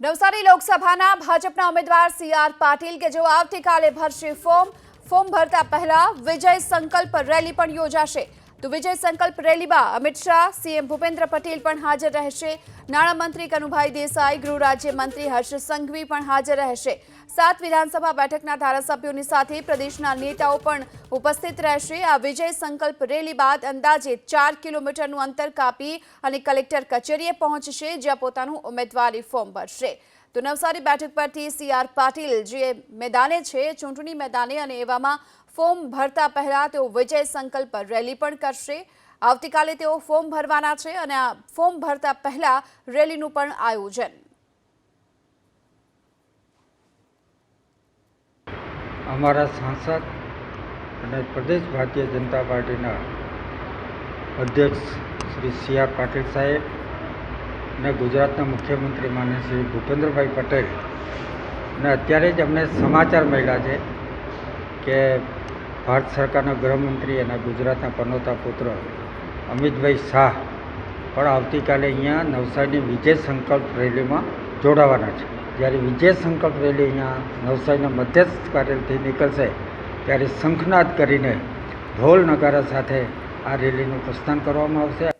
નવસારી લોકસભાના ભાજપના ઉમેદવાર સી આર પાટીલ કે જેઓ આવતીકાલે ભરશે ફોર્મ. ફોર્મ ભરતા પહેલા વિજય સંકલ્પ રેલી પણ યોજાશે. તો વિજય સંકલ્પ રેલીમાં અમિત શાહ, સીએમ ભૂપેન્દ્ર પટેલ પણ હાજર રહેશે. નાણામંત્રી કનુભાઈ દેસાઈ, ગૃહ રાજ્યમંત્રી હર્ષ સંઘવી પણ હાજર રહેશે. સાત વિધાનસભા બેઠકના ધારાસભ્યોની સાથે પ્રદેશના નેતાઓ પણ ઉપસ્થિત રહેશે. આ વિજય સંકલ્પ રેલી બાદ અંદાજે ચાર કિલોમીટરનું અંતર કાપી અને કલેક્ટર કચેરીએ પહોંચશે, જ્યાં પોતાનું ઉમેદવારી ફોર્મ ભરશે. તો નવસારી બેઠક પરથી સી આર પાટીલ જે મેદાને છે, ચૂંટણી મેદાને અને એવામાં ફોર્મ ભરતા પહેલા તેઓ વિજય સંકલ્પ રેલી પણ કરશે. આવતીકાલે તેઓ ફોર્મ ભરવાના છે અને આ ફોર્મ ભરતા પહેલા રેલીનું પણ આયોજન. અમારા સાંસદ અને પ્રદેશ ભારતીય જનતા પાર્ટીના અધ્યક્ષ શ્રી સી આર પાટીલ સાહેબ અને ગુજરાતના મુખ્યમંત્રી માન્ય શ્રી ભૂપેન્દ્રભાઈ પટેલ અને અત્યારે જ અમને સમાચાર મળ્યા છે કે ભારત સરકારના ગૃહમંત્રી અને ગુજરાતના પનોતા પુત્ર અમિતભાઈ શાહ પણ આવતીકાલે અહીંયા નવસારીની વિજય સંકલ્પ રેલીમાં જોડાવાના છે. જ્યારે વિજય સંકલ્પ રેલી અહીંયા નવસારીના મધ્યસ્થ કાર્યાલયથી નીકળશે, ત્યારે શંખનાદ કરીને ઢોલ નગારા સાથે આ રેલીનું પ્રસ્થાન કરવામાં આવશે.